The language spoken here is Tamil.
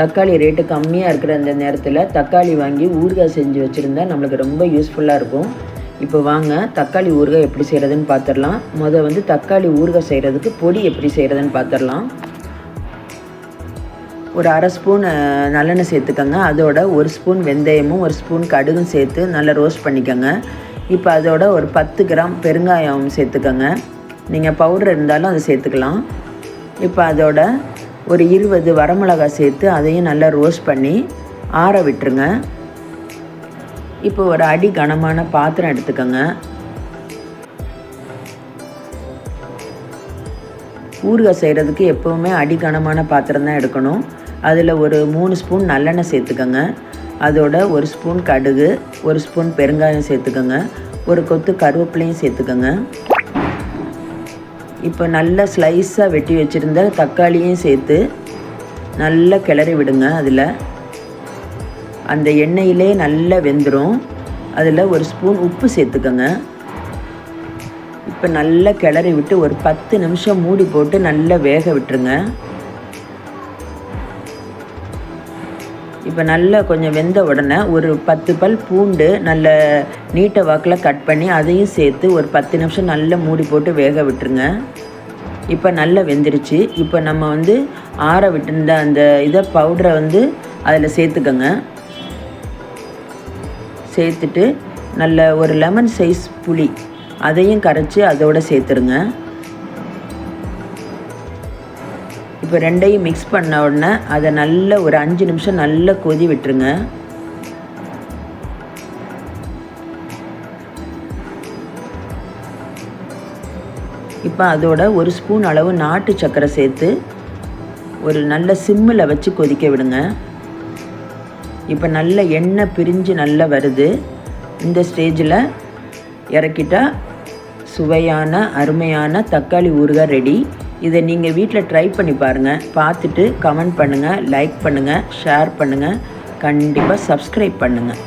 தக்காளி ரேட்டு கம்மியாக இருக்கிற அந்த நேரத்தில் தக்காளி வாங்கி ஊறுகாய் செஞ்சு வச்சுருந்தா நம்மளுக்கு ரொம்ப யூஸ்ஃபுல்லாக இருக்கும். இப்போ வாங்க தக்காளி ஊறுகாய் எப்படி செய்கிறதுன்னு பார்த்துடலாம் முதல் வந்து தக்காளி ஊறுகாய் செய்கிறதுக்கு பொடி எப்படி செய்கிறதுன்னு பார்த்துடலாம் ஒரு அரை ஸ்பூன் நல்லெண்ணெய் சேர்த்துக்கோங்க. அதோட ஒரு ஸ்பூன் வெந்தயமும் ஒரு ஸ்பூன் கடுகும் சேர்த்து நல்லா ரோஸ்ட் பண்ணிக்கோங்க. இப்போ அதோட ஒரு பத்து கிராம் பெருங்காயம் சேர்த்துக்கோங்க. நீங்கள் பவுடர் இருந்தாலும் அதை சேர்த்துக்கலாம். இப்போ அதோட ஒரு இருபது வரமிளகாய் சேர்த்து அதையும் நல்லா ரோஸ்ட் பண்ணி ஆற விட்டுருங்க. இப்போ ஒரு அடி கனமான பாத்திரம் எடுத்துக்கோங்க. ஊறுகாய் செய்கிறதுக்கு எப்போவுமே அடி கனமான பாத்திரம் தான் எடுக்கணும். அதில் ஒரு மூணு ஸ்பூன் நல்லெண்ணெய் சேர்த்துக்கோங்க. அதோட ஒரு ஸ்பூன் கடுகு ஒரு ஸ்பூன் பெருங்காயம் சேர்த்துக்கோங்க. ஒரு கொத்து கருவேப்பிலையும் சேர்த்துக்கோங்க. இப்போ நல்லா ஸ்லைஸாக வெட்டி வச்சுருந்த தக்காளியும் சேர்த்து நல்லா கிளறி விடுங்க அதில். அந்த எண்ணெயிலே நல்லா வெந்துடும் அதில் ஒரு ஸ்பூன் உப்பு சேர்த்துக்கோங்க. இப்போ நல்லா கிளறி விட்டு ஒரு பத்து நிமிஷம் மூடி போட்டு நல்லா வேக விட்டுருங்க. இப்போ நல்லா கொஞ்சம் வெந்த உடனே ஒரு பத்து பல் பூண்டு நல்ல நீட்டை வாக்கில் கட் பண்ணி அதையும் சேர்த்து ஒரு பத்து நிமிஷம் நல்லா மூடி போட்டு வேக விட்டுருங்க. இப்போ நல்லா வெந்துருச்சு. இப்போ நம்ம வந்து ஆற விட்டுருந்த அந்த இதை பவுடரை வந்து அதில் சேர்த்துக்கோங்க. சேர்த்துட்டு நல்ல ஒரு லெமன் சைஸ் புளி அதையும் கரைச்சி அதோட சேர்த்துருங்க. இப்போ ரெண்டையும் மிக்ஸ் பண்ண உடனே அதை நல்ல ஒரு அஞ்சு நிமிஷம் நல்லா கொதி விட்டுருங்க. இப்போ அதோட ஒரு ஸ்பூன் அளவு நாட்டு சர்க்கரை சேர்த்து ஒரு நல்ல சிம்மில் வச்சு கொதிக்க விடுங்க. இப்போ நல்ல எண்ணெய் பிரிஞ்சு நல்லா வருது. இந்த ஸ்டேஜில் இறக்கிட்டால் சுவையான அருமையான தக்காளி ஊறுகாய் ரெடி இதை நீங்கள் வீட்டில் ட்ரை பண்ணி பாருங்கள் பார்த்துட்டு கமெண்ட் பண்ணுங்கள் லைக் பண்ணுங்கள் ஷேர் பண்ணுங்கள் கண்டிப்பாக சப்ஸ்கிரைப் பண்ணுங்கள்